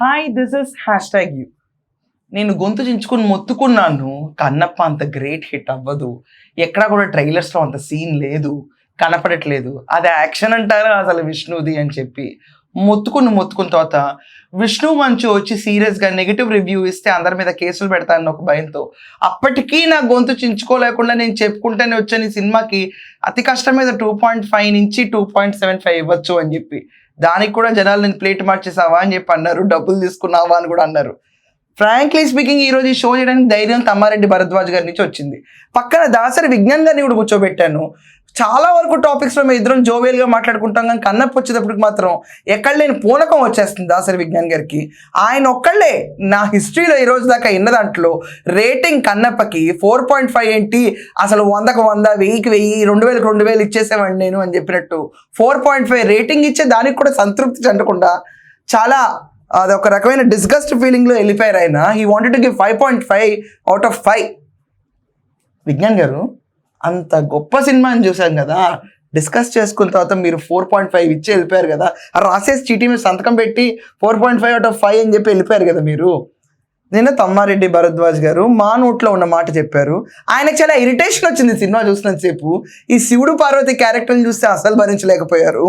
Hi this is hashtag you నేను గొంతు చించుకుని మొత్తుకున్నాను. కన్నప్ప అంత గ్రేట్ హిట్ అవ్వదు. ఎక్కడా కూడా ట్రైలర్స్లో అంత సీన్ లేదు. కనపడట్లేదు. అది యాక్షన్ అంటారా అసలు విష్ణుది అని చెప్పి. మొత్తుకుని మొత్తుకున్న తర్వాత విష్ణు మంచు వచ్చి సీరియస్గా నెగిటివ్ రివ్యూ ఇస్తే అందరి మీద కేసులు పెడతానని ఒక భయంతో. అప్పటికీ నా గొంతు చించుకోలేకుండా నేను చెప్పుకుంటేనే వచ్చాను ఈ సినిమాకి. అతి కష్టం మీద టూ పాయింట్ ఫైవ్ నుంచి టూ పాయింట్ సెవెన్ ఫైవ్ ఇవ్వచ్చు అని చెప్పి. దానికి కూడా జనాలు నేను ప్లేట్ మార్చేసావా అని చెప్పి అన్నారు డబ్బులు తీసుకున్నావా అని కూడా అన్నారు. ఫ్రాంక్లీ స్పీకింగ్ ఈ రోజు ఈ షో చేయడానికి ధైర్యం తమ్మారెడ్డి భరద్వాజ్ గారి నుంచి వచ్చింది. పక్కన దాసరి విజ్ఞాన్ గారిని కూడా కూర్చోబెట్టాను. చాలా వరకు టాపిక్స్లో మేము ఇద్దరం జోవేల్గా మాట్లాడుకుంటాం కానీ కన్నప్ప వచ్చేటప్పటికి మాత్రం ఎక్కడ లేని పూనకం వచ్చేస్తుంది దాసరి విజ్ఞాన్ గారికి. ఆయన ఒక్కళ్ళే. నా హిస్టరీలో ఈ రోజు దాకా ఇన్న దాంట్లో రేటింగ్ కన్నప్పకి ఫోర్ పాయింట్ ఫైవ్ ఏంటి? అసలు వందకు వంద వెయ్యికి వెయ్యి రెండు వేలకు రెండు వేలు ఇచ్చేసేవాడిని నేను అని చెప్పినట్టు. ఫోర్ పాయింట్ ఫైవ్ రేటింగ్ ఇచ్చే దానికి కూడా సంతృప్తి చెందకుండా చాలా అది ఒక రకమైన డిస్గస్ట్ ఫీలింగ్లో వెళ్ళిపోయారు ఆయన. ఈ wanted to give five point five out of five Vignan garu అంత గొప్ప సినిమాని చూసాం కదా. డిస్కస్ చేసుకున్న తర్వాత మీరు ఫోర్ పాయింట్ ఫైవ్ ఇచ్చి వెళ్ళిపోయారు కదా. రాసేసి చీటీ మీద సంతకం పెట్టి four point five out of five అని చెప్పి వెళ్ళిపోయారు కదా మీరు. నిన్న తమ్మారెడ్డి భరద్వాజ్ గారు మా నోట్లో ఉన్న మాట చెప్పారు. ఆయనకు చాలా ఇరిటేషన్ వచ్చింది సినిమా చూసినంతసేపు ఈ శివుడు పార్వతి క్యారెక్టర్ని చూస్తే అసలు భరించలేకపోయారు.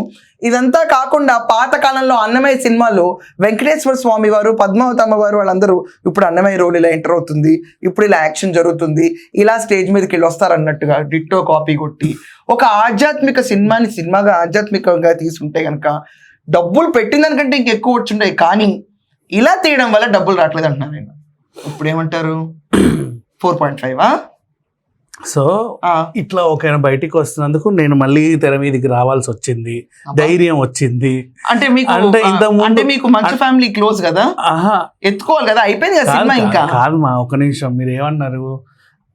ఇదంతా కాకుండా పాత కాలంలో అన్నమయ్య సినిమాలో వెంకటేశ్వర స్వామి వారు పద్మావతమ్మ వారు వాళ్ళందరూ ఇప్పుడు అన్నమయ్య రోల్ ఇలా ఎంటర్ అవుతుంది. ఇప్పుడు ఇలా యాక్షన్ జరుగుతుంది. ఇలా స్టేజ్ మీదకి వెళ్ళి వస్తారన్నట్టుగా డిట్టో కాపీ కొట్టి ఒక ఆధ్యాత్మిక సినిమాని సినిమాగా ఆధ్యాత్మికంగా తీసుకుంటే కనుక డబ్బులు పెట్టిన దానికంటే ఇంకెక్కువ వచ్చుంటాయి. కానీ ఇలా తీయడం వల్ల డబ్బులు రావట్లేదు అంటున్నాను నేను. ఇప్పుడు ఏమంటారు ఫోర్ పాయింట్ ఫైవ్? సో ఇట్లా ఒక బయటికి వస్తున్నందుకు నేను మళ్ళీ తెర మీదకి రావాల్సి వచ్చింది. ధైర్యం వచ్చింది. అంటే మీకు అంటే ముందు- అంటే మీకు మంచి ఫ్యామిలీ క్లోజ్ కదా? ఎత్తుకోవాలి కదా? అయిపోయింది కదా సినిమా ఇంకా? కాదు, మా ఒక నిమిషం. మీరు ఏమన్నారు?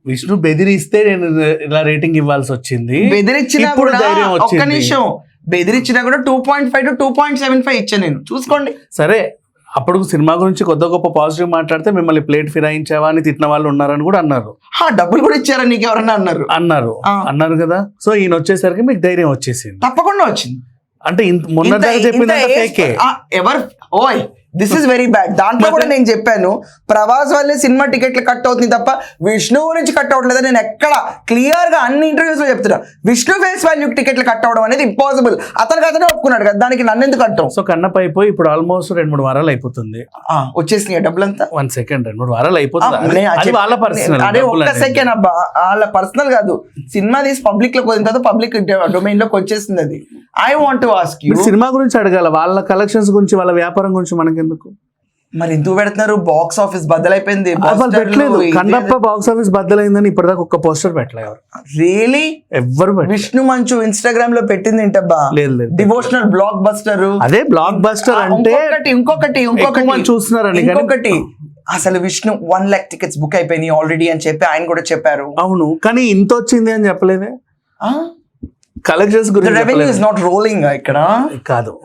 విష్ణు బెదిరిస్తే నేను ఇలా రేటింగ్ ఇవ్వాల్సి వచ్చింది. బెదిరించినా కూడా ధైర్యం ఒక్క. నిమిషం. బెదిరించినా కూడా two point five to two point seven five ఇచ్చాను నేను. చూసుకోండి. సరే అప్పుడు సినిమా గురించి కొద్ది గొప్ప పాజిటివ్ మాట్లాడితే మిమ్మల్ని ప్లేట్ ఫిరాయించావా అని తిట్టిన వాళ్ళు ఉన్నారని కూడా అన్నారు. డబ్బులు కూడా ఇచ్చారా నీకు ఎవరన్నా అన్నారు. అన్నారు. అన్నారు కదా. సో ఈయన వచ్చేసరికి మీకు ధైర్యం వచ్చేసింది. తప్పకుండా వచ్చింది. అంటే ఇంత మొన్న ఆ, ఎవరు ఓయ్ దిస్ ఇస్ వెరీ బ్యాడ్ దాంట్లో కూడా నేను చెప్పాను ప్రభాస్ వల్లే సినిమా టికెట్లు కట్ అవుతుంది తప్ప విష్ణు గురించి కట్ అవ్వట్లేదు నేను ఎక్కడ క్లియర్గా అన్ని ఇంటర్వ్యూస్లో చెప్తున్నా. విష్ణు ఫేస్ వాల్యూ టికెట్లు కట్ అవడం అనేది ఇంపాసిబుల్ అతనికి అతనే ఒప్పుకున్నాడు కదా దానికి నన్ను ఎందుకు కట్టాం సో కన్నప్ప అయిపోయి ఇప్పుడు ఆల్మోస్ట్ రెండు మూడు వారాలు అయిపోతుంది. వచ్చేసినాయి డబ్బులంతా? వన్ సెకండ్ రెండు మూడు వారాలు అయిపోతుంది. వాళ్ళ పర్సనల్ అదే ఒక్క సెకండ్ అబ్బా వాళ్ళ పర్సనల్ కాదు. సినిమా తీసి పబ్లిక్లోకి వచ్చిన తర్వాత పబ్లిక్ డొమైన్లోకి వచ్చేసింది అది. I want to ask you cinema గురించి అడగాల వాళ్ళ కలెక్షన్స్ గురించి వాళ్ళ వ్యాపారం గురించి మనకెందుకు మరి ఎందుకు పెడుతున్నారు? బాక్స్ ఆఫీస్ బద్దలైపోయింది. పెట్టలేదు. కన్నప్ప బాక్స్ ఆఫీస్ బద్దలైందని ఇప్పటిదాకా ఒక్క పోస్టర్ పెట్టలేదు ఎవరు. రియలీ పెట్టలేదు. విష్ణు మంచు ఇన్స్టాగ్రామ్లో పెట్టింది ఏంటబ్బా? లేదు లేదు డివోషనల్ బ్లాక్ బస్టర్ అదే బ్లాక్ బస్టర్ అంటే ఇంకొకటి ఇంకొకటి కానీ? ఇంకొకటి. అసలు Vishnu one lakh tickets book అయిపోయినాయి ఆల్రెడీ అని చెప్పి ఆయన కూడా చెప్పారు. అవును కానీ ఇంత వచ్చింది అని చెప్పలేదే? కలెక్షన్స్ గురించి రెవెన్యూ. ఇస్ నాట్ రోలింగ్ ఇక్కడ? కాదు.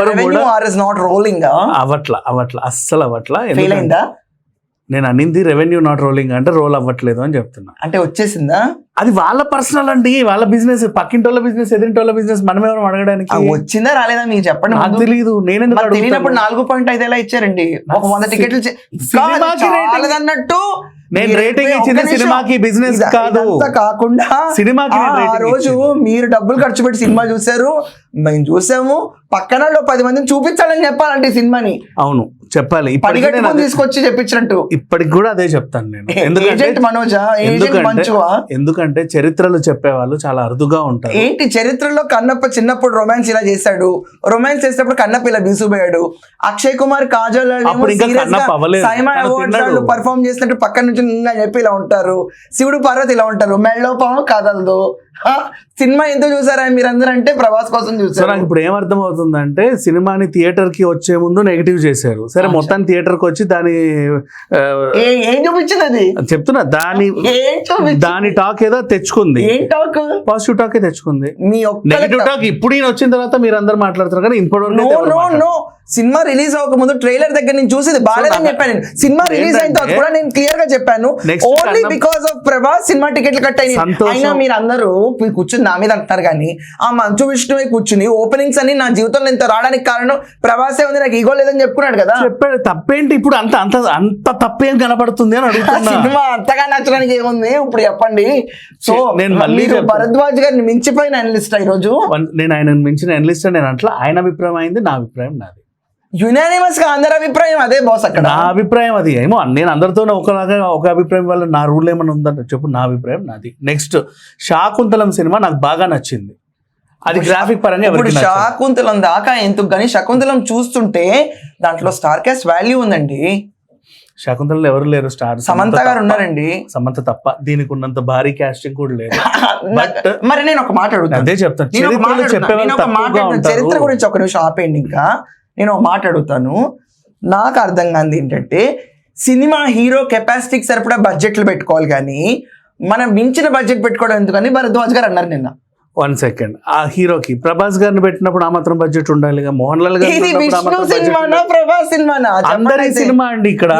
రెవెన్యూ కూడా ఆర్ ఇస్ నాట్ రోలింగ్ అవట్ల అవట్ల అస్సలు అవట్ల ఫెయిల్ అయిందా? నేను అనింది రెవెన్యూ నాట్ రోలింగ్ అంటే రోల్ అవ్వట్లేదు అని చెప్తున్నా. అంటే వచ్చేసిందా? అది వాళ్ళ పర్సనల్ అండి వాళ్ళ బిజినెస్ పక్కింటోళ్ళ బిజినెస్ ఎదిరింటోళ్ళ బిజినెస్ మనం ఎవరు అడగడానికి? వచ్చిందా రాలేదా మీకు చెప్పండి నాకు. తెలియదు నేను తెలియనప్పుడు? నాలుగు పాయింట్ ఐదు ఎలా ఇచ్చారండి. ఒక వంద టికెట్లు చే- నేను రేటింగ్ ఇచ్చింది. సినిమాకి, ఇద- కాదు. కాకుండా సినిమాకి ఆ- రోజు. మీరు డబ్బులు ఖర్చు పెట్టి సినిమా చూసారు మేము చూసాము పక్కన పది మందిని చూపించాలని చెప్పాలంటే సినిమాని. అవును చెప్పాలి. ఇప్పటికీ తీసుకొచ్చి చెప్పించినట్టు. ఇప్పటికి కూడా అదే చెప్తాను నేను. ఎందుకంటే మనోజా? ఎందుకంటే మంచువా? ఎందుకంటే చరిత్రలు చెప్పేవాళ్ళు చాలా అరుదుగా ఉంటారు. ఏంటి చరిత్రలో కన్నప్ప చిన్నప్పుడు రొమాన్స్ ఇలా చేశాడు? రొమాన్స్ చేసేటప్పుడు కన్నప్ప ఇలా బీసుపోయాడు అక్షయ్ కుమార్ కాజల్ పర్ఫామ్ చేసినట్టు పక్కన నుంచి చెప్పి ఇలా ఉంటారు. శివుడు పార్వతి ఇలా ఉంటారు. మెళ్ళో పాము కదలదు? సినిమా ఎందుకు చూసారా? మీరందరూ అంటే ప్రభాస్ కోసం చూసారు. నాకు ఇప్పుడు ఏమర్థం అవుతుందంటే సినిమాని థియేటర్కి వచ్చే ముందు నెగిటివ్ చేశారు. సరే మొత్తం థియేటర్కి వచ్చి దాని ఏ- చూపించింది అది చెప్తున్నా దాని దాని టాక్ ఏదో తెచ్చుకుంది. ఏం టాక్? పాజిటివ్ టాక్ తెచ్చుకుంది. మీ నెగిటివ్ టాక్. ఇప్పుడు ఈయన వచ్చిన తర్వాత మీరు అందరు మాట్లాడుతున్నారు కానీ ఇప్పటివరకు నో. సినిమా రిలీజ్ అవ్వక ముందు ట్రైలర్ దగ్గర నేను చూసేది బాగాలేదని నాకు- చెప్పాను. సినిమా రిలీజ్ అయిన తర్వాత కూడా నేను క్లియర్గా చెప్పాను only because of Prabhas cinema టికెట్లు కట్ అయినాయి. అయినా మీరు అందరూ కూర్చుని నా మీద అంటున్నారు కానీ ఆ మంచు విష్ణువే కూర్చుని ఓపెనింగ్స్ అని నా జీవితంలో ఇంత రావడానికి కారణం ప్రభాసే ఉంది నాకు ఈగో లేదని చెప్పుకున్నాడు కదా. చెప్పాడు తప్పేంటి ఇప్పుడు అంత అంత అంత తప్పేం కనపడుతుంది అని అడుగుతున్నా. సినిమా అంతగా నచ్చడానికి ఏముంది? ఇప్పుడు చెప్పండి. సో నేను మళ్ళీ. భరద్వాజ్ గారిని మించిపోయిన అనలిస్ట్ ఈ రోజు నేను ఆయన మించిన ఎనలిస్ట్ నేను అట్లా ఆయన అభిప్రాయం అయింది నా అభిప్రాయం నాది. యునానిమస్గా అందరి అభిప్రాయం అదే బాస్ అక్కడ. నా అభిప్రాయం అది. ఏమో నేను అందరితో ఒకలాగా ఒక అభిప్రాయం వల్ల నా రూల్ ఏమైనా ఉందంటే? చెప్పు నా అభిప్రాయం నాది. నెక్స్ట్ శాకుంతలం సినిమా నాకు బాగా నచ్చింది. అది గ్రాఫిక్ పరంగా ఇప్పుడు. శాకుంతలం దాకా ఎందుకు? కానీ శకుంతలం చూస్తుంటే దాంట్లో స్టార్ క్యాస్ట్ వాల్యూ ఉందండి. శాకుంతలలో ఎవరు లేరు? స్టార్ సమంత గారు. ఉన్నారండి. సమంత తప్ప. దీనికి ఉన్నంత భారీ కాస్టింగ్ కూడా లేదు. మరి నేను ఒక మాట అడుగుతాను. అదే చెప్తాను. చరిత్ర గురించి ఒక నిమిషం ఆపేయండి ఇంకా. నేను మాట్లాడుతాను. నాకు అర్థం కాంది ఏంటంటే సినిమా హీరో కెపాసిటీకి సరిపడా బడ్జెట్లు పెట్టుకోవాలి కానీ మనం మించిన బడ్జెట్ పెట్టుకోవడం ఎందుకని భరద్వాజ్ గారు అన్నారు నిన్న. వన్ సెకండ్ ఆ హీరోకి ప్రభాస్ గారిని పెట్టినప్పుడు ఆ మాత్రం బడ్జెట్ ఉండాలిగా మోహన్ లాల్ ఉండాలి. అందరి అయితే. సినిమా అండి ఇక్కడ?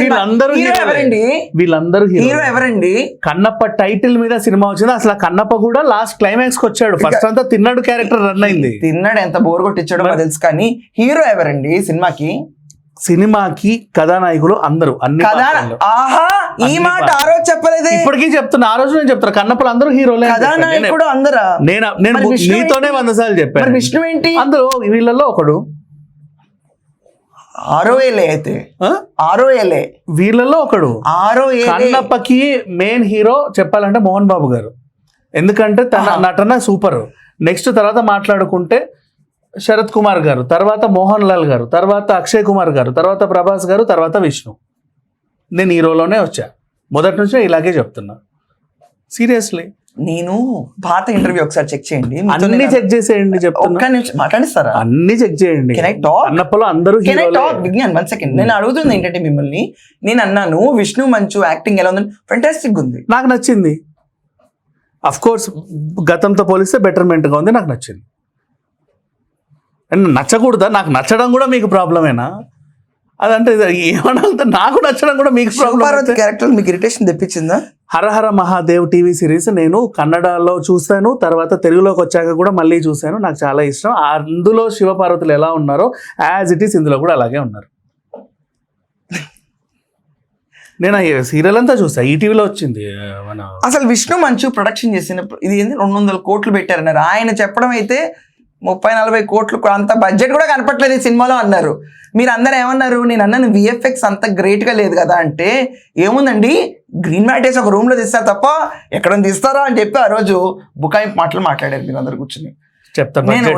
వీళ్ళందరూ హీరో. ఎవరండి? వీళ్ళందరూ హీరో హీరో ఎవరండి? కన్నప్ప టైటిల్ మీద సినిమా వచ్చింది. అసలు కన్నప్ప కూడా లాస్ట్ క్లైమాక్స్కి వచ్చాడు. ఫస్ట్ అంతా తిన్నాడు క్యారెక్టర్ రన్ అయింది. తిన్నాడు ఎంత బోర్ కొట్టించాడో తెలుసు. కానీ హీరో ఎవరండి సినిమాకి? సినిమాకి కథానాయకులు అందరూ అన్ని. ఆహా ఈ మాట ఆ. రోజు చెప్పలేదే. ఇప్పటికీ చెప్తున్నా ఆ రోజు నేను చెప్తాను కన్నప్పలు అందరూ హీరోలే కథానాయకుడు అందరా? నేను నేను నీతోనే? వంద సార్లు చెప్పాను. విష్ణు ఏంటి? అందులో వీళ్ళల్లో ఒకడు. ఆరో ఏలే అయితే? ఆరో ఏలే. వీళ్ళల్లో ఒకడు. ఆరో కన్నప్పకి మెయిన్ హీరో చెప్పాలంటే మోహన్ బాబు గారు. ఎందుకంటే తన. నటన సూపర్. నెక్స్ట్ తర్వాత మాట్లాడుకుంటే శరత్ కుమార్ గారు తర్వాత మోహన్ లాల్ గారు తర్వాత అక్షయ్ కుమార్ గారు తర్వాత ప్రభాస్ గారు తర్వాత విష్ణు. నేను హీరోలోనే వచ్చా. మొదటి నుంచి ఇలాగే చెప్తున్నా. సీరియస్లీ. నేను పాత ఇంటర్వ్యూ ఒకసారి చెక్ చేయండి. అన్ని నేను- చెక్ చేసేయండి ఒక్క నిమిషం మాట్లాడిస్తారా? అన్ని చెక్ చేయండి. కెన్ ఐ టాక్ అన్నప్పలో అందరూ కెన్ ఐ హీరోలే. టాక్ విజ్ఞాన్ వన్ సెకండ్ నేను అడుగుతుంది ఏంటంటే మిమ్మల్ని నేను అన్నాను విష్ణు మంచు యాక్టింగ్ ఎలా ఉందని. ఫెంటాస్టిక్ ఉంది. నాకు నచ్చింది. అఫ్ కోర్స్ గతంతో పోలిస్తే బెటర్మెంట్గా ఉంది నాకు నచ్చింది. అండ్ నచ్చకూడదా? నాకు నచ్చడం కూడా మీకు ప్రాబ్లమేనా? అదంటే ఏమన్నా నాకు నచ్చడం కూడా మీకు ప్రాబ్లం క్యారెక్టర్ మీకు ఇరిటేషన్ తెప్పించిందా? హరహర మహాదేవ్ టీవీ సిరీస్ నేను కన్నడలో చూశాను తర్వాత తెలుగులోకి వచ్చాక కూడా మళ్ళీ చూశాను. నాకు చాలా ఇష్టం. అందులో శివపార్వతులు ఎలా ఉన్నారో యాజ్ ఇట్ ఈస్ ఇందులో కూడా అలాగే ఉన్నారు. నేను సీరియల్ అంతా చూసా. ఈటీవీలో వచ్చింది మన అసలు విష్ణు మంచు ప్రొడక్షన్ చేసిన ఇది ఏంది? రెండు వందల కోట్లు పెట్టారన్నారు. ఆయన చెప్పడం అయితే ముప్పై నలభై కోట్లు అంత బడ్జెట్ కూడా కనపట్లేదు ఈ సినిమాలో అన్నారు. మీరు అందరు ఏమన్నారు? నేను అన్నాను విఎఫ్ఎక్స్ అంత గ్రేట్గా లేదు కదా అంటే ఏముందండి? గ్రీన్ మ్యాట్ వేసి ఒక రూమ్లో తీస్తారు తప్ప ఎక్కడ తీస్తారా అని చెప్పి ఆ రోజు బుకాయింపు మాటలు మాట్లాడారు మీరు అందరు కూర్చుని. చెప్తా నేను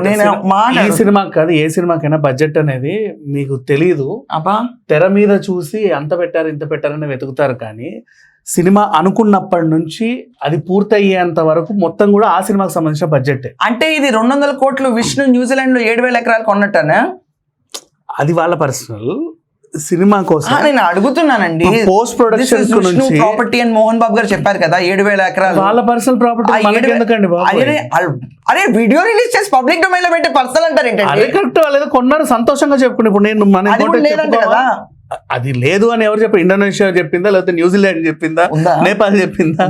ఈ సినిమా కాదు ఏ సినిమాకైనా బడ్జెట్ అనేది మీకు తెలియదు అబ్బా. తెర మీద చూసి అంత పెట్టారు ఇంత పెట్టారని వెతుకుతారు కానీ సినిమా అనుకున్నప్పటి నుంచి అది పూర్తయ్యేంత వరకు మొత్తం కూడా ఆ సినిమాకి సంబంధించిన బడ్జెట్ అంటే ఇది రెండు వందల కోట్లు విష్ణు న్యూజిలాండ్లో ఏడు వేల ఎకరాలు కొన్నట్టనా? అది వాళ్ళ పర్సనల్. సినిమా కోసం నేను అడుగుతున్నానండి. పోస్ట్ ప్రొడక్షన్ నుంచి ప్రాపర్టీ అని మోహన్ బాబు గారు చెప్పారు కదా ఏడు వేల ఎకరాలు. వాళ్ళ పర్సనల్ ప్రాపర్టీ ఎందుకండి అరే వీడియో రిలీజ్ చేసి పబ్లిక్ డొమైన్లో పెట్టే పర్సనల్ అంటారు ఏంటంటే? కరెక్ట్ వాళ్ళు ఏదో కొన్నారు సంతోషంగా చెప్పుకుని ఇప్పుడు నేను మన? కదా. అది లేదు అని ఎవరు చెప్పారు ఇండోనేషియా చెప్పిందా? లేకపోతే న్యూజిలాండ్ చెప్పిందా? నేపాల్ చెప్పిందా?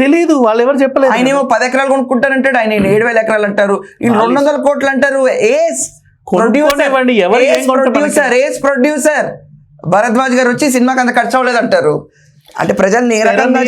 తెలీదు వాళ్ళు ఎవరు చెప్పలేదు. ఆయన ఏమో పది ఎకరాలు కొనుక్కుంటారంటాడు ఆయన ఏడు వేల ఎకరాలు అంటారు రెండు వందల కోట్లు అంటారు ace? Producer ace producer Bharadwaj garu వచ్చి సినిమాకి అంత ఖర్చు అవ్వలేదు అంటారు అంటే ప్రజల్ని ఏ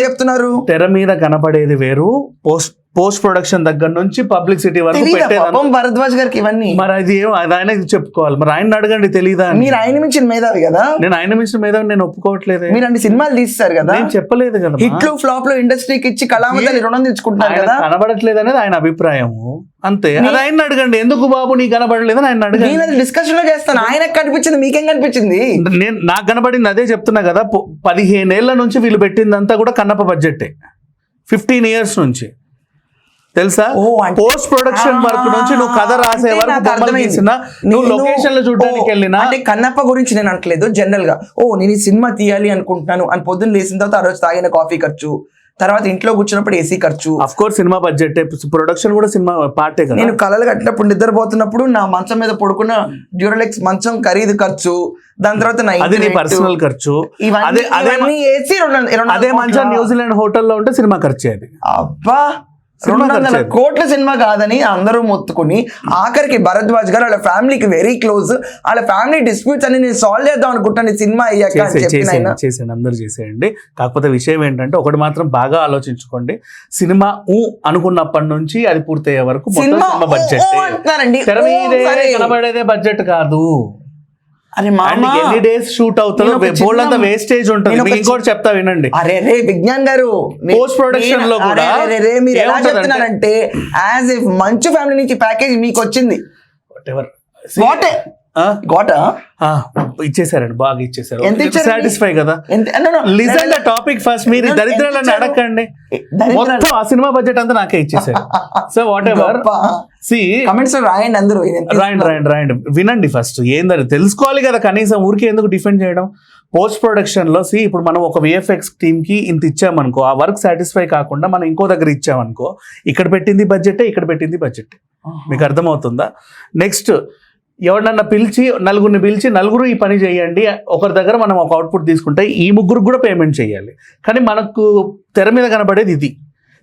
చెప్తున్నారు? తెర మీద కనపడేది వేరు పోస్ట్ పోస్ట్ ప్రొడక్షన్ దగ్గర నుంచి పబ్లిసిటీ వరకు పాపం భరద్వాజ్ గారికి ఇవన్నీ? మరి అది ఏం అది ఆయన చెప్పుకోవాలి. మరి ఆయన అడగండి అని. మీరు ఆయన మించిన మేధావి కదా? నేను ఆయన మించిన మీద నేను ఒప్పుకోవట్లేదే. మీరు అన్ని సినిమాలు తీస్తారు కదా? నేను చెప్పలేదు కదా హిట్లు ఫ్లాప్లో ఇండస్ట్రీకి ఇచ్చి కళామతల్లి రుణం తెచ్చుకుంటున్నారు ఆయన కదా? కనబడట్లేదు అనేది ఆయన అభిప్రాయము. అంతే. అది ఆయన అడగండి. ఎందుకు బాబు నీకు కనబడలేదని ఆయన అడగండి. నేను అది డిస్కషన్లో చేస్తాను. ఆయనకు కనిపించింది మీకేం కనిపించింది? నేను నాకు కనబడింది అదే చెప్తున్నా కదా పదిహేనేళ్ళ నుంచి వీళ్ళు పెట్టిందంతా కూడా కన్నప్ప బడ్జెట్ ఫిఫ్టీన్ ఇయర్స్ నుంచి. తెలుసా? పోస్ట్ ప్రొడక్షన్ వర్క్ నుంచి నువ్వు కథ రాసే వరకు నువ్వు నేను- లొకేషన్లు చూడడానికి వెళ్ళినా అంటే కన్నప్ప గురించి నేను అనట్లేదు జనరల్గా. ఓ నేను ఈ సినిమా తీయాలి అనుకుంటున్నాను అని పొద్దున్న లేచిన తర్వాత ఆ రోజు తాగిన కాఫీ ఖర్చు తర్వాత ఇంట్లో కూర్చున్నప్పుడు ఏసీ ఖర్చు. Of course cinema budget production కూడా సినిమా పార్టే కదా. నేను కలలు కట్టినప్పుడు నిద్రపోతున్నప్పుడు నా మంచం మీద పడుకున్న డ్యూరలెక్స్ మంచం ఖరీదు ఖర్చు దాని తర్వాత నా అది నీ పర్సనల్ ఖర్చు. ఇవన్నీ అదే కోట్ల- న్యూజిలాండ్ హోటల్లో ఉంటే సినిమా ఖర్చు అది. అబ్బా! రెండు వందల ఖర్చు. కోట్ల సినిమా కాదని అందరూ మొత్తుకుని ఆఖరికి భరద్వాజ్ గారు వాళ్ళ ఫ్యామిలీకి వెరీ క్లోజ్ వాళ్ళ ఫ్యామిలీ డిస్ప్యూట్స్ అని నేను సాల్వ్ చేద్దాం అనుకుంటాను సినిమా అయ్యాక. చేసేయండి అందరూ చేసేయండి. కాకపోతే విషయం ఏంటంటే ఒకటి మాత్రం బాగా ఆలోచించుకోండి. సినిమా ఊ అనుకున్నప్పటి నుంచి అది పూర్తయ్యే వరకు బడ్జెట్. కనబడేదే బడ్జెట్ కాదు. అరే మామ ఎన్ని డేస్ షూట్ అవుతుందో బోల్డ్ అంత వేస్టేజ్ ఉంటుంది మీకు ఇంకోటి చెప్తా వినండి అరే రే విజ్ఞాన్ గారు నే- Post production నేను- లో కూడా రే, మీరు ఎలా చెప్తున్నారంటే యాజ్ ఇఫ్ మంచు ఫ్యామిలీ నుంచి ప్యాకేజ్ మీకు వచ్చింది. వాట్ ఆ? గోట ఇచ్చేసారండి బాగా ఇచ్చేసారు? సాటిస్ఫై కదా? లిజన్ ద టాపిక్ ఫస్ట్ మీరు దరిద్రాలని? అడగండి? మొత్తం ఆ సినిమా బడ్జెట్ అంతా నాకే ఇచ్చేసారు so whatever C comments రాయండి అందరూ రాయండి రాయండి రాయండి. వినండి ఫస్ట్ ఏందని తెలుసుకోవాలి కదా కనీసం ఊరికే ఎందుకు డిఫెండ్ చేయడం? పోస్ట్ ప్రొడక్షన్లో సి ఇప్పుడు మనం ఒక విఎఫ్ఎక్స్ టీమ్కి ఇంత ఇచ్చామనుకో ఆ వర్క్ సాటిస్ఫై కాకుండా మనం ఇంకో దగ్గర ఇచ్చామనుకో ఇక్కడ పెట్టింది బడ్జెట్ ఇక్కడ పెట్టింది బడ్జెట్ మీకు అర్థమవుతుందా? నెక్స్ట్ ఎవరినన్నా పిలిచి నలుగురిని పిలిచి నలుగురు ఈ పని చేయండి ఒకరి దగ్గర మనం ఒక అవుట్పుట్ తీసుకుంటే ఈ ముగ్గురికి కూడా పేమెంట్ చేయాలి. కానీ మనకు తెర మీద కనబడేది ఇది.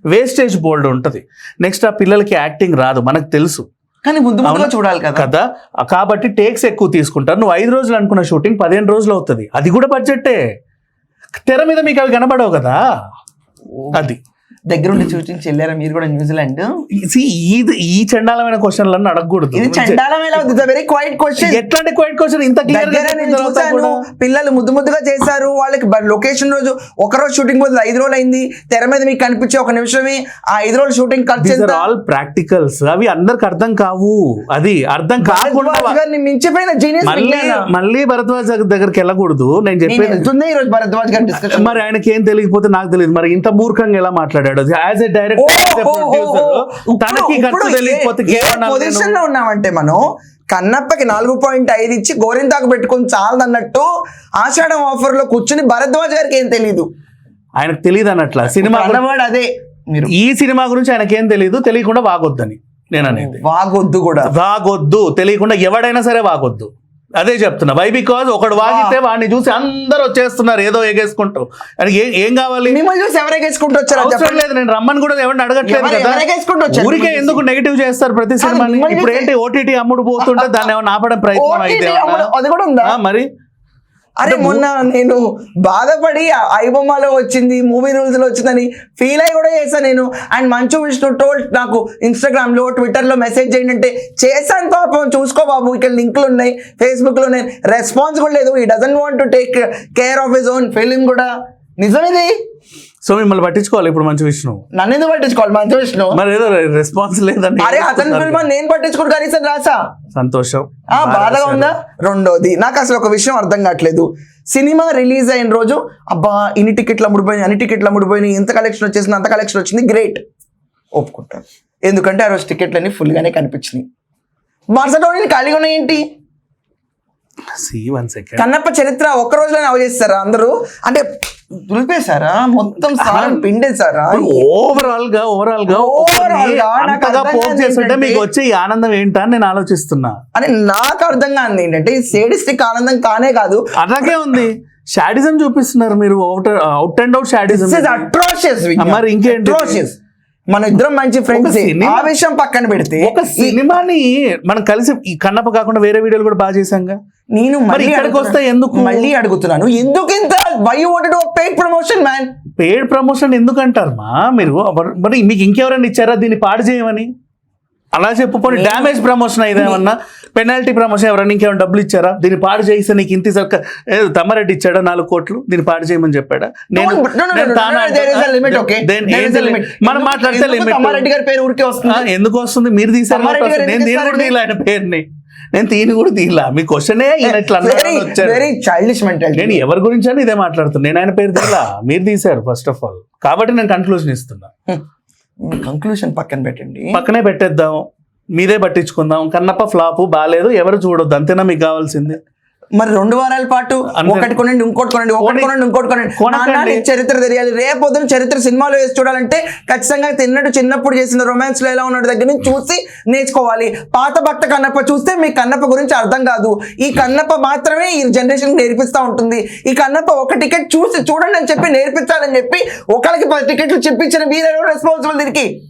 వేస్టేజ్ బోల్డ్ ఉంటుంది. నెక్స్ట్ ఆ పిల్లలకి యాక్టింగ్ రాదు మనకు తెలుసు. కానీ ముందు ముందుగా? చూడాలి కదా. కదా? కాబట్టి టేక్స్ ఎక్కువ తీసుకుంటారు. నువ్వు ఐదు రోజులు అనుకున్న షూటింగ్ పదిహేను రోజులు అవుతుంది. అది కూడా బడ్జెట్టే తెర మీద మీకు అవి కనబడవు కదా? అది. దగ్గరుండి చూపించి వెళ్ళారా? మీరు కూడా న్యూజిలాండ్ ఇది ఈ చండాలమైన క్వశ్చన్లను అడగకూడదు. ఇది చండాలం ఎలా ఉంది? వెరీ క్వైట్ క్వశ్చన్ ఎట్లాంటి క్వైట్ క్వశ్చన్ ఇంత కూడా. పిల్లలు ముద్దు ముద్దుగా చేశారు. వాళ్ళకి లొకేషన్ రోజు ఒక రోజు షూటింగ్ బదులు ఐదు రోజులు అయింది. తెర మీద మీకు కనిపించే ఒక నిమిషమే ఆ ఐదు రోజులు షూటింగ్ ఖర్చు ఆల్ ప్రాక్టికల్స్ అవి అందరికి అర్థం కావు. అది అర్థం కాకుండా మించిపోయిన జీనియస్ మళ్ళీ భరద్వాజ్ దగ్గరికి వెళ్ళకూడదు. నేను చెప్పేది ఈ రోజు భరద్వాజ్ గారి మరి ఆయనకి ఏం తెలియకపోతే నాకు తెలియదు. మరి ఇంత మూర్ఖంగా ఎలా మాట్లాడాడు? యాజ్ ఎ డైరెక్టర్ తనకి ఖర్చు తెలియకపోతే పొజిషన్లో ఉన్నామంటే మనం కన్నప్పకి నాలుగు పాయింట్ ఐదు ఇచ్చి గోరింతాకు పెట్టుకొని చాలదన్నట్టు ఆషాఢం ఆఫర్లో కూర్చుని భరద్వాజ్ గారికి ఏం తెలియదు ఆయనకు తెలియదు అన్నట్ల. సినిమా అన్నవాడు అదే. మీరు ఈ సినిమా గురించి ఆయనకి ఏం తెలియదు తెలియకుండా వాగొద్దని నేను అనేది వాగొద్దు కూడా. వాగొద్దు తెలియకుండా ఎవడైనా సరే వాగొద్దు. అదే చెప్తున్నా. వై బికాజ్ ఒకడు వాగితే వాడిని చూసి అందరు వచ్చేస్తున్నారు ఏదో ఎగేసుకుంటూ. ఆయనకి ఏ- కావాలి? మిమ్మల్ని చూసి ఎవరెగేసుకుంటూ వచ్చారా అవసరం లేదు నేను రమ్మని కూడా ఎవరిని అడగట్లేదు ఎవరు- కదా. ఊరికే ఎందుకు నెగిటివ్ చేస్తారు ప్రతి సినిమా ఇప్పుడు ఏంటి? ఓటీటీ అమ్ముడు పోతుంటే దాన్ని ఏమైనా ఆపడం ప్రయత్నం అయితే అమ్ముడు- అది కూడా ఉందా? మరి? అరే మొన్న నేను బాధపడి ఐబొమ్మలో వచ్చింది మూవీ రూల్స్లో వచ్చిందని ఫీల్ అయ్యి కూడా చేశాను నేను. అండ్ మంచు విష్ణు టోల్డ్ నాకు ఇన్స్టాగ్రామ్లో ట్విట్టర్లో మెసేజ్ చేయండి అంటే చేశాను పాపం. చూసుకో బాబు ఇక్కడ లింకులు ఉన్నాయి ఫేస్బుక్లో నేను రెస్పాన్స్ కూడా లేదు. ఈ doesn't want to take care of his own film కూడా. నిజమేది? సో మిమ్మల్ని పట్టించుకోవాలి ఇప్పుడు మంచి విష్ణు. నన్ను ఎందుకు పట్టించుకోవాలి? మంచు విష్ణు. మరి ఏదో రెస్పాన్స్ లేదండి అరే అతని ఫిల్మ్? నేను పట్టించుకోడు కనీసం రాసా? సంతోషం. ఆ బాధగా ఉందా? రెండోది నాకు అసలు ఒక విషయం అర్థం కావట్లేదు. సినిమా రిలీజ్ అయిన రోజు అబ్బా ఇన్ని టికెట్లు అమ్ముడిపోయినాయి అన్ని టికెట్లు అమ్ముడిపోయినాయి ఎంత కలెక్షన్ వచ్చేసింది అంత కలెక్షన్ వచ్చింది గ్రేట్ ఒప్పుకుంటాను. ఎందుకంటే ఆ రోజు టికెట్లన్నీ ఫుల్గానే కనిపించినాయి. మరుసటి రోజు ఖాళీగా ఉన్నాయి ఏంటి? కన్నప్ప చరిత్ర ఒక్క రోజులోనే అవజేస్తారా అందరూ? అంటే దులిపేశారా? మొత్తం సారం పిండేశారా? ఓవరాల్గా ఓవరాల్గా ఒకరిని గా అంతగా పోక్ చేస్తుంటే మీకు వచ్చే ఈ ఆనందం ఏంటా నేను ఆలోచిస్తున్నా. అని నాకు అర్థం కాదు ఏంటంటే ఈ సేడిస్టిక్ ఆనందం కానే కాదు. అలాగే ఉంది. షాడిజం చూపిస్తున్నారు మీరు out out and out sadism atrocious మరి ఇంకేంటి? అట్రాషియస్ మన ఇద్దరం మంచి ఫ్రెండ్స్ సినిమా- ఆ విషయం పక్కన పెడితే ఒక సినిమాని మనం కలిసి ఈ కన్నప్ప కాకుండా వేరే వీడియోలు కూడా బాగా చేశాంగా? నేను మరి మళ్ళీ ఇక్కడికి వస్తే ఎందుకు? మళ్ళీ అడుగుతున్నాను. ఎందుకు ఇంత why wanted paid promotion man paid promotion ఎందుకు అంటారు మా మీరు మరి- మరి మీకు ఇంకెవరైనా ఇచ్చారా? దీన్ని పాడు చేయమని? అలా చెప్పుకొని డ్యామేజ్ ప్రమోషన్ ఇదేమన్నా పెనాల్టీ ప్రమోషన్ ఎవరైనా ఇంకేమైనా డబ్బులు ఇచ్చారా? దీన్ని పాడు చేస్తే నీకు ఇంత తమ్మారెడ్డి ఇచ్చాడా? నాలుగు కోట్లు. దీన్ని పాడు చేయమని చెప్పాడా? నేను మనం మాట్లాడితే లిమిట్ పేరు ఊరికే వస్తుంది? ఎందుకు వస్తుంది? మీరు తీసారు నేను దీని కూడా తీయలే ఆయన పేరుని. నేను తీని కూడా తీయలా? మీ క్వశ్చనే ఇట్లా వెరీ చైల్డిష్ మెంటాలిటీ నేను ఎవరి గురించి అని ఇదే మాట్లాడుతున్నా. నేను ఆయన పేరు తీయలా? మీరు తీశారు ఫస్ట్ ఆఫ్ ఆల్ కాబట్టి నేను కన్క్లూజన్ ఇస్తున్నా. కంక్లూషన్ పక్కన పెట్టండి. పక్కనే పెట్టేద్దాం. మీదే పట్టించుకుందాం. కన్నప్ప ఫ్లాప్ బాగాలేదు ఎవరు చూడొద్దు. అంతేనా మీకు కావాల్సింది? మరి రెండు వారాల పాటు. ఒకటి కొనండి ఇంకోటి కొనండి ఒకటి కొని- కొనండి ఇంకోటి కొనండి. చరిత్ర తెలియాలి. రేపు పొద్దున చరిత్ర సినిమాలో వేసి చూడాలంటే ఖచ్చితంగా తిన్నట్టు చిన్నప్పుడు చేసిన రొమాన్స్లో ఎలా ఉన్నాడు దగ్గర నుంచి చూసి నేర్చుకోవాలి. పాత భక్త కన్నప్ప చూస్తే మీ కన్నప్ప గురించి అర్థం కాదు. ఈ కన్నప్ప మాత్రమే ఈ జనరేషన్ నేర్పిస్తా ఉంటుంది. ఈ కన్నప్ప ఒక టికెట్ చూసి చూడండి అని చెప్పి నేర్పించాలని చెప్పి ఒకరికి పది టికెట్లు చెప్పించిన మీరు రెస్పాన్సిబుల్ దీనికి?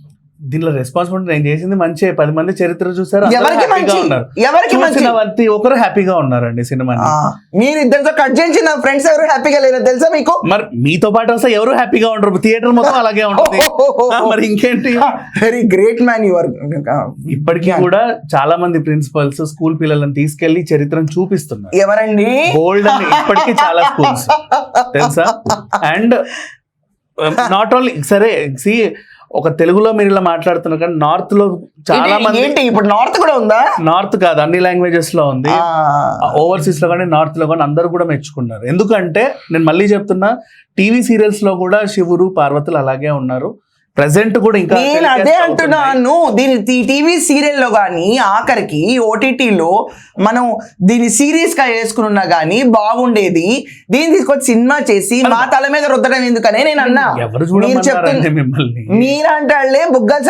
దీనిలో రెస్పాన్సిబిలిటీ నేను చేసింది మంచి. పది మంది చరిత్ర చూసారు ఎవరికి హ్యాపీగా మంచి? ఎవరికి ఒక్కరు హ్యాపీగా ఉన్నారండి సినిమాని. ఆ, మీరు ఇద్దరితో కట్ చేసి నా ఫ్రెండ్స్ ఎవరు హ్యాపీగా లేరు తెలుసా మీకు? మరి మీతో పాటు వస్తే ఎవరు హ్యాపీగా ఉండరు. థియేటర్ మొత్తం అలాగే ఉంటుంది. మరి ఇంకేంటి? వెరీ గ్రేట్ మ్యాన్ యువర్ ఇప్పటికీ కూడా చాలా మంది ప్రిన్సిపల్స్ స్కూల్ పిల్లలను తీసుకెళ్ళి చరిత్రను చూపిస్తున్నారు. ఎవరండి? గోల్డ్ అని ఇప్పటికీ చాలా స్కూల్స్ తెలుసా? అండ్ నాట్ ఓన్లీ సరే సి ఒక తెలుగులో మీరు ఇలా మాట్లాడుతున్నారు కానీ నార్త్లో చాలా మంది ఏంటి? ఇప్పుడు నార్త్ కూడా ఉందా? నార్త్ కాదు అన్ని లాంగ్వేజెస్లో ఉంది. ఓవర్సీస్లో కానీ నార్త్లో కానీ అందరూ కూడా మెచ్చుకున్నారు. ఎందుకంటే నేను మళ్ళీ చెప్తున్నా టీవీ సీరియల్స్లో కూడా శివుడు పార్వతులు అలాగే ఉన్నారు. ప్రెసెంట్ కూడా ఇంకా నేను అదే. అంటున్నాను. దీని టీవీ సీరియల్లో కానీ ఆఖరికి ఓటీటీలో మనం దీని సిరీస్గా వేసుకున్నా గానీ బాగుండేది. దీన్ని తీసుకొచ్చి సినిమా చేసి మా తల మీద రుద్దడం ఎందుకనే నేను అన్నా. మీరు చెప్తున్న మీరంటే బుగ్గలు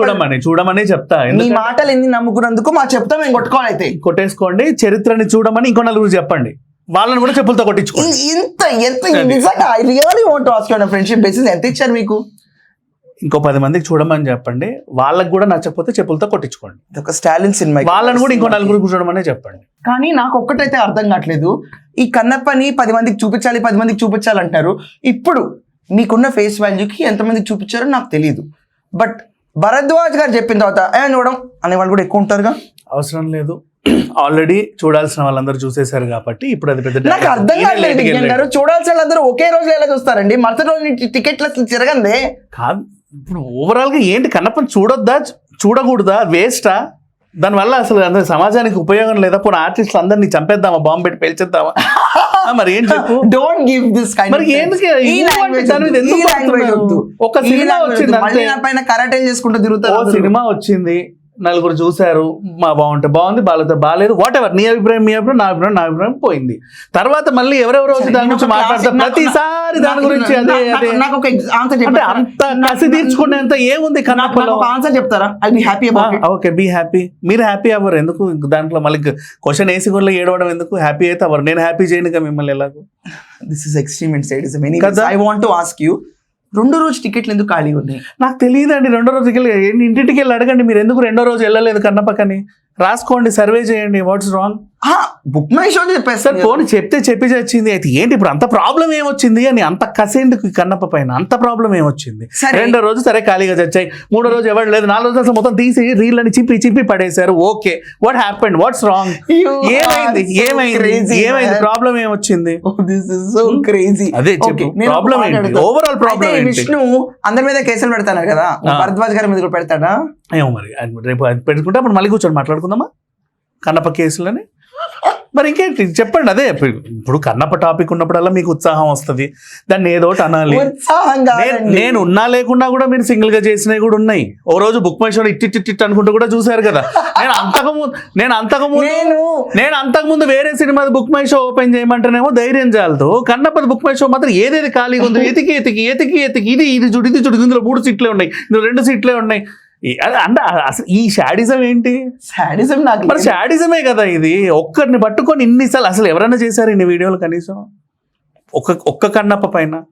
చూడమని చూడమని చెప్తా. మీ మాటలు ఎన్ని నమ్ముకున్నందుకు మా చెప్తాం మేము కొట్టుకోవాలైతే కొట్టేసుకోండి చరిత్రని చూడమని ఇంకో నలుగురు చెప్పండి. వాళ్ళని కూడా చెప్పులతో కొట్టించుకోండి. ఇంత ఎంత నిజంగా I really want ask your friendship basis ఎంత ఇచ్చారు మీకు? ఇంకో పది మందికి చూడమని చెప్పండి. వాళ్ళకి కూడా నచ్చకపోతే చెప్పులతో కొట్టించుకోండి. ఇది ఒక స్టాలిన్ సినిమా వాళ్ళని కూడా ఇంకో నలుగురు చూడమని చెప్పండి. కానీ నాకు ఒక్కటైతే అర్థం కావట్లేదు. ఈ కన్నప్పని పది మందికి చూపించాలి పది మందికి చూపించాలి అంటారు ఇప్పుడు మీకున్న ఫేస్ వాల్యూకి ఎంతమందికి చూపించారో నాకు తెలియదు బట్ భరద్వాజ్ గారు చెప్పిన తర్వాత ఏ చూడడం అనే వాళ్ళు కూడా ఎక్కువ ఉంటారుగా? అవసరం లేదు. ఆల్రెడీ చూడాల్సిన వాళ్ళందరూ చూసేశారు కాబట్టి ఇప్పుడు అది పెద్ద నాకు అర్థం వెళ్ళాడు. గారు చూడాల్సిన వాళ్ళందరూ ఒకే రోజు ఎలా చూస్తారండి మరుసటి రోజు టికెట్లు అసలు తిరగందే. కాదు ఇప్పుడు ఓవరాల్గా ఏంటి కన్నప్పని చూడొద్దా? చూడకూడదా? వేస్టా? దానివల్ల అసలు అందరి సమాజానికి ఉపయోగం లేదా? పోనీ ఆర్టిస్టులు అందరినీ చంపేద్దామా? బాంబు పెట్టి పేల్చేద్దామా? మరి ఏం చెప్పు? డోంట్ గివ్ దిస్ కైండ్ మరి ఈ లాంగ్వేజ్ ఎందుకు? ఒక సినిమా వచ్చింది పైన కరాటేలు చేసుకుంటూ తిరుగుతారు. సినిమా వచ్చింది. నలుగురు చూశారు మా బాగుంటే బాగుంది బాగాలేదు బాగాలేదు వాట్ ఎవర్ నీ అభిప్రాయం మీ అభిప్రాయం నా అభిప్రాయం నా అభిప్రాయం పోయింది. తర్వాత మళ్ళీ ఎవరెవరో వచ్చి దాని గురించి మాట్లాడతారు? ప్రతిసారి దాని గురించి అదే నాకు- అదే. నాకు ఒక ఆన్సర్ అంటే అంత కసి తీర్చుకునేంత ఏముంది ఆన్సర్ చెప్తారా? I be happy okay be happy మీరు హ్యాపీ అవ్వరు ఎందుకు? దాంట్లో మళ్ళీ క్వశ్చన్ వేసి కూడా ఏడవడం ఎందుకు? హ్యాపీ అయితే అవ్వరు. నేను హ్యాపీ చేయనుగా మిమ్మల్ని ఎలాగో. This is extreme and side? I want to ask you రెండు రోజు టికెట్లు ఎందుకు ఖాళీ ఉన్నాయి? నాకు తెలియదు అండి రెండో రోజు టికెట్ ఏంటి ఇంటికి వెళ్ళి అడగండి మీరు ఎందుకు రెండో రోజు వెళ్ళలేదు కన్నపక్కని? రాసుకోండి సర్వే చేయండి what's wrong? Book my show sir చెప్పేస్తారు పోనీ చెప్తే చెప్పి చచ్చింది అయితే ఏంటి ఇప్పుడు అంత ప్రాబ్లం ఏమొచ్చింది అని అంత కసేందుకు కన్నప్ప పైన అంత ప్రాబ్లం ఏమొచ్చింది. రెండో రోజు సరే ఖాళీగా చచ్చాయి. మూడో రోజు ఎవరు లేదు. నాలుగో రోజు అసలు మొత్తం తీసి రీళ్ళని చింపి చింపి పడేశారు. Okay what happened what's wrong ఏమైంది? ఏమైంది? ఏమైంది. ప్రాబ్లం ఏమొచ్చింది? దిస్ ఇస్ సో క్రేజీ అదే చెప్పు. Problem ఏంటి? Problem ఏంటి? విష్ణు అందరి మీద కేసులు పెడతాను కదా. భరద్వాజ్ గారి మీద కూడా పెడతాడా? ఏమో మరి. రేపు పెట్టుకుంటే అప్పుడు మళ్ళీ కూర్చొని మాట్లాడుకుందామా? కన్నప్ప కేసులని? మరి ఇంకేంటి? చెప్పండి అదే. ఇప్పుడు కన్నప్ప టాపిక్ ఉన్నప్పుడల్లా మీకు ఉత్సాహం వస్తుంది. దాన్ని ఏదో ఒకటి అనాలి. నేను- ఉన్నా లేకుండా కూడా మీరు సింగిల్గా చేసినవి కూడా ఉన్నాయి. ఓ రోజు బుక్ మై షో ఇట్టి ఇట్టి అనుకుంటూ కూడా చూసారు కదా. నేను అంతకు ముందు నేను అంతకు ముందు నేను నేను అంతకు ముందు వేరే cinema book my show open చేయమంటేనేమో ధైర్యం చాలతో కన్నప్పది బుక్ మై షో మాత్రం ఏదేది ఖాళీగా ఉందో? ఎతికి ఎతికి ఎతికి ఎతికి ఇది ఇది చూడు ఇది చూడు ఇందులో మూడు సీట్లే ఉన్నాయి. ఇందులో రెండు సీట్లే ఉన్నాయి. అంటే అసలు ఈ షాడిజం ఏంటి? సాడిజం నాకు మరి షాడిజమే కదా ఇది. ఒక్కరిని పట్టుకొని ఇన్నిసార్లు అసలు ఎవరైనా చేశారు ఇన్ని వీడియోలు కనీసం? ఒక్క ఒక్క కన్నప్ప పైన?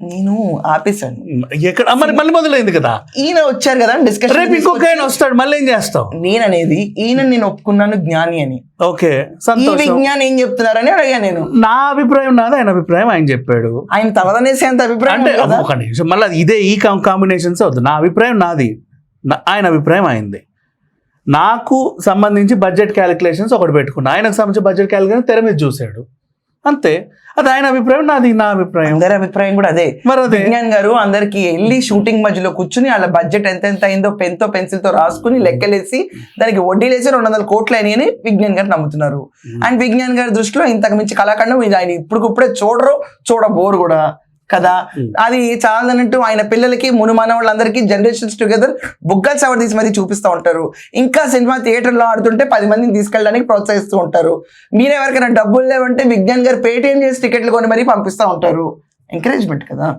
నేను ఆపేశాను. ఎక్కడ? మరి మళ్ళీ మొదలైంది కదా. ఈయన వచ్చారు కదా డిస్కషన్ రేపు ఇంకొక ఆయన వస్తాడు మళ్ళీ ఏం చేస్తావు? నేననేది ఈయన నేను ఒప్పుకున్నాను జ్ఞాని అని. ఓకే ఈ విజ్ఞానం ఏం చెప్తున్నారని అడిగాను నేను. నా అభిప్రాయం నాది ఆయన అభిప్రాయం ఆయన చెప్పాడు. ఆయన తలదనేసేంత అభిప్రాయం అంటే? ఒక నిమిషం మళ్ళీ ఇదే ఈ కాంబినేషన్స్ వద్దు. నా అభిప్రాయం నాది. ఆయన అభిప్రాయం ఆయనది నాకు సంబంధించి బడ్జెట్ క్యాలిక్యులేషన్స్ ఒకటి పెట్టుకున్నా. ఆయనకు సంబంధించి బడ్జెట్ క్యాలిక్యులేషన్ తెర మీద చూశాడు. అంతే. అది ఆయన అభిప్రాయం నాది నా అభిప్రాయం. అందరి అభిప్రాయం కూడా అదే. మరి అదే. విజ్ఞాన్ గారు అందరికి వెళ్ళి షూటింగ్ మధ్యలో కూర్చుని వాళ్ళ బడ్జెట్ ఎంత ఎంత అయిందో పెన్తో పెన్సిల్తో రాసుకుని లెక్కలేసి దానికి వడ్డీలేసి రెండు వందల కోట్లు అయినాయి అని విజ్ఞాన్ గారు నమ్ముతున్నారు. అండ్ విజ్ఞాన్ గారి దృష్టిలో ఇంతకు మించి కళాఖండం ఇది ఆయన ఇప్పుడు ఇప్పుడే చూడరు చూడబోరు కూడా. కదా. అది చాలదన్నట్టు ఆయన పిల్లలకి మును మనవాళ్ళందరికీ జనరేషన్స్ టుగెదర్ బుగ్గల్ సవర్ తీసి మరి చూపిస్తూ ఉంటారు. ఇంకా సినిమా థియేటర్లో ఆడుతుంటే పది మందిని తీసుకెళ్ళడానికి ప్రోత్సహిస్తూ ఉంటారు. మీరు ఎవరికైనా డబ్బులు లేవంటే విజ్ఞాన్ గారు పేటిఎం చేసి టికెట్లు కొని మరీ పంపిస్తూ ఉంటారు. ఎంకరేజ్మెంట్ కదా?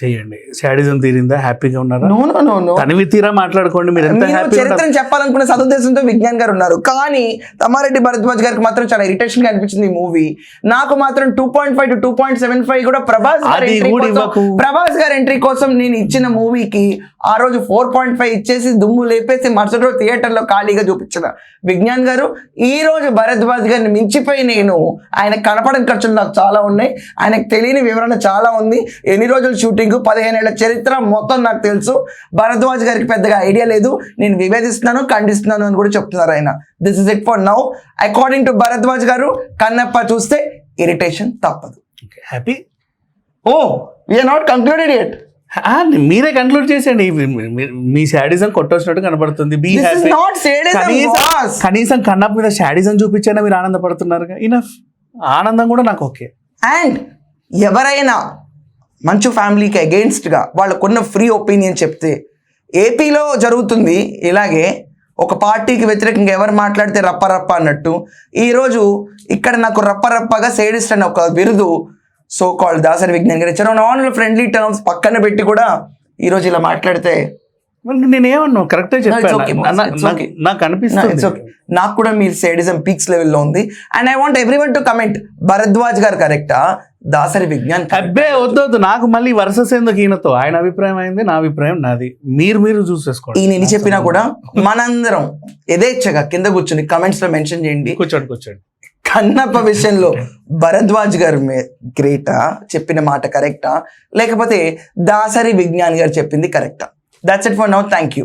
చేయండి. శాడిజం తీరిందా? హ్యాపీగా ఉన్నారా? No no no no. తనివి తీరా మాట్లాడుకోండి మీరు ఎంత హ్యాపీగా చరిత్రను చెప్పాలనుకున్న సదుద్దేశంతో విజ్ఞాన్ గారు ఉన్నారు. కానీ తమ్మారెడ్డి భరద్వాజ్ గారికి మాత్రం చాలా ఇరిటేషన్గా అనిపించింది ఈ మూవీ. నాకు మాత్రం two point five to two point seven five కూడా ప్రభాస్. ప్రభాస్ గారి ఎంట్రీ కోసం నేను ఇచ్చిన మూవీకి ఆ రోజు ఫోర్ పాయింట్ ఫైవ్ ఇచ్చేసి దుమ్ము లేపేసి మరుసటి రోజు థియేటర్లో ఖాళీగా చూపించిన విజ్ఞాన్ గారు ఈ రోజు భరద్వాజ్ గారిని మించిపోయి నేను ఆయన కనపడని ఖర్చులు నాకు చాలా ఉన్నాయి ఆయనకు తెలియని వివరణ చాలా ఉంది ఎన్ని రోజులు షూటింగ్ పదిహేను ఏళ్ళ చరిత్ర మొత్తం నాకు తెలుసు భరద్వాజ్ గారికి పెద్దగా ఐడియా లేదు నేను విభేదిస్తున్నాను ఖండిస్తున్నాను అని కూడా చెప్తున్నారు ఆయన. This is it for now according to Bharadwaj garu Kannappa చూస్తే ఇరిటేషన్ తప్పదు. Happy oh we are not concluded at మీరే కన్క్లూడ్ చేసేయండి. మీ- శాడిజం కొట్టొచ్చినట్టు కనబడుతుంది. బీ కనీసం కన్నప్ప మీద శాడిజం చూపించైనా మీరు ఆనందపడుతున్నారుగా? ఇనఫ్ ఆనందం కూడా నాకు ఓకే. అండ్ ఎవరైనా మంచు ఫ్యామిలీకి అగెయిన్స్ట్గా వాళ్ళకున్న ఫ్రీ ఒపీనియన్ చెప్తే ఏపీలో జరుగుతుంది. ఇలాగే ఒక పార్టీకి వ్యతిరేకంగా ఎవరు మాట్లాడితే రప్ప రప్ప అన్నట్టు ఈరోజు ఇక్కడ నాకు రప్ప రప్పగా సేడిస్ట్ అనే ఒక బిరుదు సో కాల్డ్ దాసరి విజ్ఞాన్ గారు ఇచ్చారు ఆన్ ఫ్రెండ్లీ టర్మ్స్ పక్కన పెట్టి కూడా ఈరోజు ఇలా మాట్లాడితే నేనేమన్నా కరెక్టే చెప్పాను. నాకు అనిపిస్తుంది. నాకు కూడా మీరు సేడిజం పీక్స్ లెవెల్లో ఉంది. And I want every one to comment Bharadwaj garu కరెక్టా దాసరి విజ్ఞాన్? అబ్బే వద్దొద్దు నాకు మళ్ళీ వర్సెస్ ఎందుకు ఈయనతో. ఆయన అభిప్రాయం అయింది నా అభిప్రాయం నాది. మీరు మీరు చూసేసుకోండి ఈయన ఎన్ని చెప్పినా కూడా మనందరం యథేచ్ఛగా కింద కూర్చుని కమెంట్స్లో మెన్షన్ చేయండి. కూర్చోండి కూర్చోండి. కన్నప్ప విషయంలో భరద్వాజ్ గారు గ్రేటా? చెప్పిన మాట కరెక్టా? లేకపోతే దాసరి విజ్ఞాన్ గారు చెప్పింది కరెక్టా? That's it for now thank you